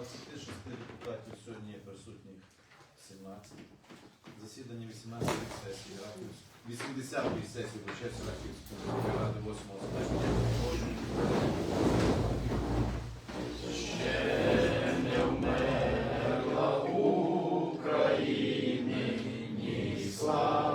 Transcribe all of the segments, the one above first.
26 депутатів сьогодні присутніх 17. Засідання 18 сесії Рахівської 80-ї сесії Бучевської Рахівської міської ради 8 скликання. Слава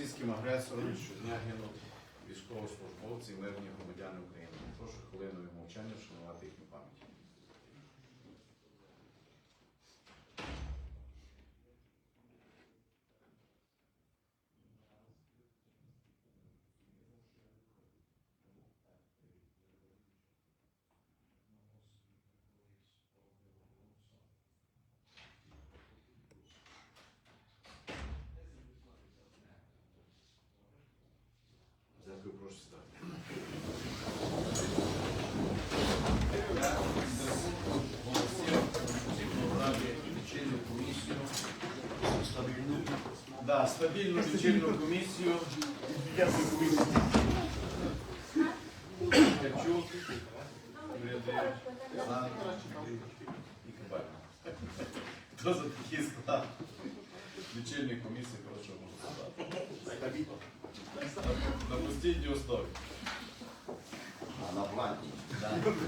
російським агресором щодня гинуть військовослужбовці, мирні громадяни України. Прошу хвилиною мовчання вшанувати їхню пам'ять. стабільну лічильну комісію. Ткачук, Юрій Андрійович, і Кабаль. Хто за такий склад лічильної комісії, прошу голосувати. На постійній основі. А на плані. Секунди.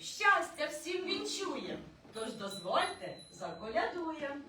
Щастя всім вінчуєм. Тож дозвольте заколядуєм.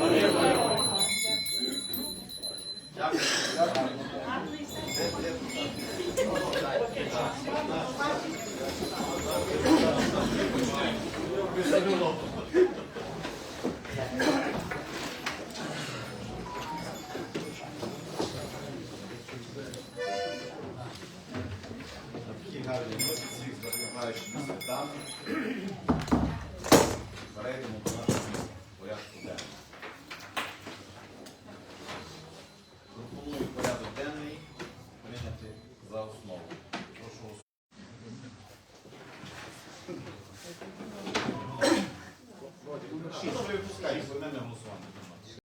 Рождає. На такій гарній ноті всіх з наступаючими святами. Перейдемо до